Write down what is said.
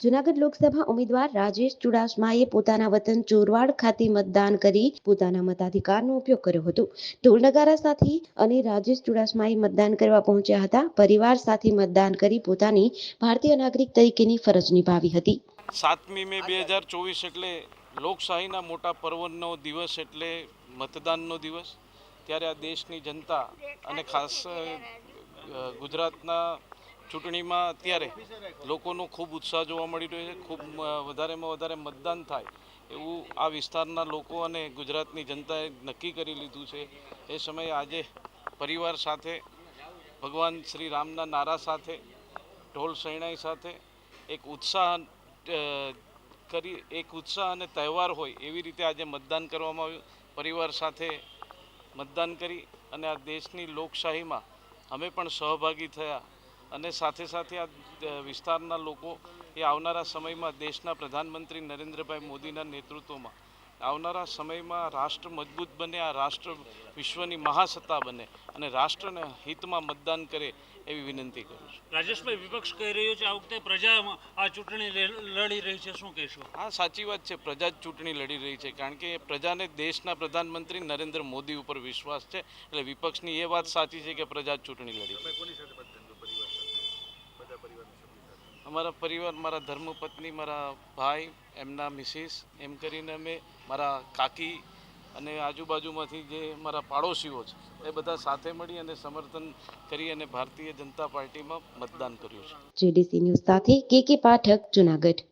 જુનાગઢ લોકસભા ઉમેદવાર રાજેશ ચુડાસમાએ પોતાના વતન ચોરવાડ ખાતે મતદાન કરી પોતાના મતાધિકારનો ઉપયોગ કર્યો હતો. ઢોલ નગારા સાથે અને રાજેશ ચુડાસમાએ મતદાન કરવા પહોંચ્યા હતા. પરિવાર સાથે મતદાન કરી પોતાની ભારતીય નાગરિક તરીકેની ફરજ નિભાવી હતી. સાતમી મે બે હજાર ચોવીસ એટલે લોકશાહીના મોટા પર્વનો દિવસ એટલે મતદાનનો દિવસ. ત્યારે આ દેશની જનતા અને ખાસ ગુજરાતના ચૂંટણીમાં અત્યારે લોકોનો ખૂબ ઉત્સાહ જોવા મળી રહ્યો છે. ખૂબ વધારેમાં વધારે મતદાન થાય એવું આ વિસ્તારના લોકો અને ગુજરાતની જનતાએ નક્કી કરી લીધું છે. એ સમયે આજે પરિવાર સાથે, ભગવાન શ્રી રામના નારા સાથે, ઢોલ શરણાઈ સાથે એક ઉત્સાહ કરી, એક ઉત્સાહ અને તહેવાર હોય એવી રીતે આજે મતદાન કરવામાં આવ્યું. પરિવાર સાથે મતદાન કરી અને આ દેશની લોકશાહીમાં અમે પણ સહભાગી થયા. અને સાથે સાથે આ વિસ્તારના લોકો એ આવનારા સમયમાં દેશના પ્રધાનમંત્રી નરેન્દ્રભાઈ મોદીના નેતૃત્વમાં આવનારા સમયમાં રાષ્ટ્ર મજબૂત બને આ રાષ્ટ્ર વિશ્વની મહાસત્તા બને અને રાષ્ટ્રના હિતમાં મતદાન કરે એવી વિનંતી કરું છું. રાજેશભાઈ વિપક્ષ કહી રહ્યો છે આ વખતે પ્રજા આ ચૂંટણી લડી રહી છે. શું કહેશો? હા સાચી વાત છે. પ્રજા જ ચૂંટણી લડી રહી છે કારણ કે પ્રજાને દેશના પ્રધાનમંત્રી નરેન્દ્ર મોદી ઉપર વિશ્વાસ છે. એટલે વિપક્ષની એ વાત સાચી છે કે પ્રજા જ ચૂંટણી લડી અમારા પરિવાર, મારા ધર્મપત્ની, મારા ભાઈ, એમના મિસિસ, એમ કરીને અમે મારા કાકી અને આજુબાજુમાંથી જે મારા પાડોશીઓ છે, એ બધા સાથે મળી અને સમર્થન કરી અને ભારતીય જનતા પાર્ટીમાં મતદાન કર્યું છે. જેડીસી ન્યૂઝ સાથે કે પાઠક જુનાગઢ.